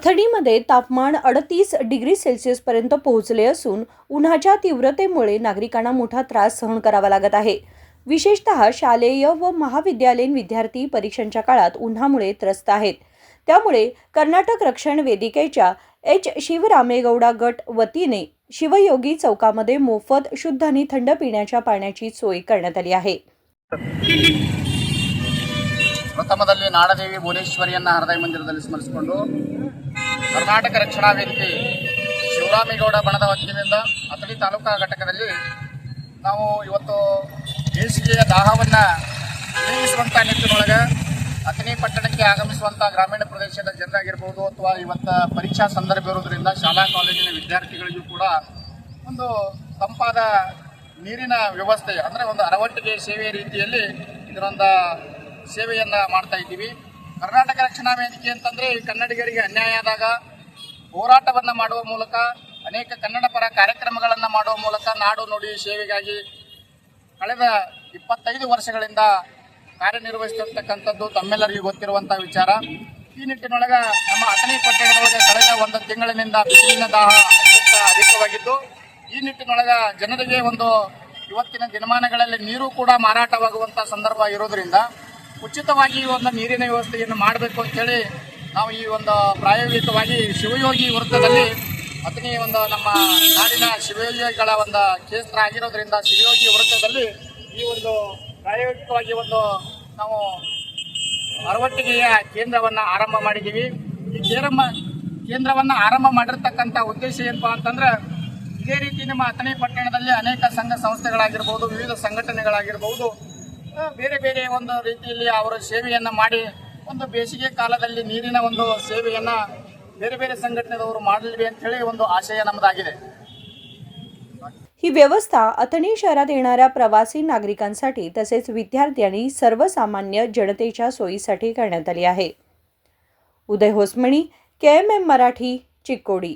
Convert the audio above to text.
अथणीमध्ये तापमान अडतीस डिग्री सेल्सिअसपर्यंत पोहोचले असून उन्हाच्या तीव्रतेमुळे नागरिकांना मोठा त्रास सहन करावा लागत आहे विशेषतः शालेय व महाविद्यालयीन विद्यार्थी परीक्षांच्या काळात उन्हामुळे त्रस्त आहेत त्यामुळे कर्नाटक रक्षण वेदिकेच्या एच शिवरामेगौडा गट वतीने शिवयोगी चौकामध्ये मोफत शुद्ध आणि थंड पिण्याच्या पाण्याची सोय करण्यात आली आहे ಪ್ರಥಮದಲ್ಲಿ ನಾಡದೇವಿ ಭುವನೇಶ್ವರಿಯನ್ನ ಹೃದಯ ಮಂದಿರದಲ್ಲಿ ಸ್ಮರಿಸಿಕೊಂಡು ಕರ್ನಾಟಕ ರಕ್ಷಣಾ ವೇದಿಕೆ ಶಿವರಾಮೇಗೌಡ ಬಣದ ವತಿಯಿಂದ ಅಥಣಿ ತಾಲೂಕಾ ಘಟಕದಲ್ಲಿ ನಾವು ಇವತ್ತು ಬೇಸಿಗೆಯ ದಾಹವನ್ನು ನೀಗಿಸುವಂಥ ನಿಟ್ಟಿನೊಳಗೆ ಅಥಣಿ ಪಟ್ಟಣಕ್ಕೆ ಆಗಮಿಸುವಂಥ ಗ್ರಾಮೀಣ ಪ್ರದೇಶದ ಜನರಾಗಿರ್ಬೋದು ಅಥವಾ ಇವತ್ತು ಪರೀಕ್ಷಾ ಸಂದರ್ಭ ಇರೋದ್ರಿಂದ ಶಾಲಾ ಕಾಲೇಜಿನ ವಿದ್ಯಾರ್ಥಿಗಳಿಗೂ ಕೂಡ ಒಂದು ತಂಪಾದ ನೀರಿನ ವ್ಯವಸ್ಥೆ, ಅಂದರೆ ಒಂದು ಅರವಟ್ಟಿಗೆ ಸೇವೆ ರೀತಿಯಲ್ಲಿ ಇದರೊಂದು ಸೇವೆಯನ್ನು ಮಾಡ್ತಾ ಇದ್ದೀವಿ. ಕರ್ನಾಟಕ ರಕ್ಷಣಾ ವೇದಿಕೆ ಅಂತಂದ್ರೆ ಈ ಕನ್ನಡಿಗರಿಗೆ ಅನ್ಯಾಯ ಆದಾಗ ಹೋರಾಟವನ್ನ ಮಾಡುವ ಮೂಲಕ, ಅನೇಕ ಕನ್ನಡ ಪರ ಕಾರ್ಯಕ್ರಮಗಳನ್ನು ಮಾಡುವ ಮೂಲಕ ನಾಡು ನುಡಿ ಸೇವೆಗಾಗಿ ಕಳೆದ ಇಪ್ಪತ್ತೈದು ವರ್ಷಗಳಿಂದ ಕಾರ್ಯನಿರ್ವಹಿಸುತ್ತಿರ್ತಕ್ಕಂಥದ್ದು ತಮ್ಮೆಲ್ಲರಿಗೂ ಗೊತ್ತಿರುವಂತಹ ವಿಚಾರ. ಈ ನಿಟ್ಟಿನೊಳಗ ನಮ್ಮ ಅಥಣಿ ಪಟ್ಟಣದೊಳಗೆ ಕಳೆದ ಒಂದು ತಿಂಗಳಿನಿಂದ ಬಿಸಿಲಿನ ದಾಹ ಅಧಿಕವಾಗಿದ್ದು, ಈ ನಿಟ್ಟಿನೊಳಗ ಜನರಿಗೆ ಒಂದು ಇವತ್ತಿನ ದಿನಮಾನಗಳಲ್ಲಿ ನೀರು ಕೂಡ ಮಾರಾಟವಾಗುವಂತ ಸಂದರ್ಭ ಇರೋದ್ರಿಂದ ಉಚಿತವಾಗಿ ಈ ಒಂದು ನೀರಿನ ವ್ಯವಸ್ಥೆಯನ್ನು ಮಾಡಬೇಕು ಅಂತೇಳಿ ನಾವು ಈ ಒಂದು ಪ್ರಾಯೋಗಿಕವಾಗಿ ಶಿವಯೋಗಿ ವೃತ್ತದಲ್ಲಿ ಅತನಿ ಒಂದು ನಮ್ಮ ನಾಡಿನ ಶಿವಯೋಗಿಗಳ ಒಂದು ಕ್ಷೇತ್ರ ಆಗಿರೋದ್ರಿಂದ ಶಿವಯೋಗಿ ವೃತ್ತದಲ್ಲಿ ಈ ಒಂದು ಪ್ರಾಯೋಗಿಕವಾಗಿ ಒಂದು ನಾವು ಅರವಟ್ಟಿಗೆಯ ಕೇಂದ್ರವನ್ನು ಆರಂಭ ಮಾಡಿದ್ದೀವಿ. ಈ ಕೇರಮ್ಮ ಕೇಂದ್ರವನ್ನು ಆರಂಭ ಮಾಡಿರ್ತಕ್ಕಂಥ ಉದ್ದೇಶ ಏನಪ್ಪ ಅಂತಂದ್ರೆ ಇದೇ ರೀತಿ ನಮ್ಮ ಅಥಣಿ ಪಟ್ಟಣದಲ್ಲಿ ಅನೇಕ ಸಂಘ ಸಂಸ್ಥೆಗಳಾಗಿರ್ಬೋದು, ವಿವಿಧ ಸಂಘಟನೆಗಳಾಗಿರ್ಬೋದು ಬೇರೆ ಬೇರೆ ಒಂದು ರೀತಿಯಲ್ಲಿ ಅವರ ಸೇವೆಯನ್ನ ಮಾಡಿ ಒಂದು ಬೇಸಿಗೆ ಕಾಲದಲ್ಲಿ ನೀರಿನ ಒಂದು ಸೇವೆಯನ್ನ ಬೇರೆ ಬೇರೆ ಸಂಘಟನೆದವರು ಮಾಡಲಿ ಅಂತ ಹೇಳಿ ಒಂದು ಆಶಯ ನಮ್ಮದಾಗಿದೆ ही व्यवस्था अथणी शहरात येणाऱ्या प्रवासी नागरिकांसाठी तसेच विद्यार्थी आणि सर्वसामान्य जनतेच्या सोयीसाठी करण्यात आली आहे Uday Hosamani K M M Marathi Chikkodi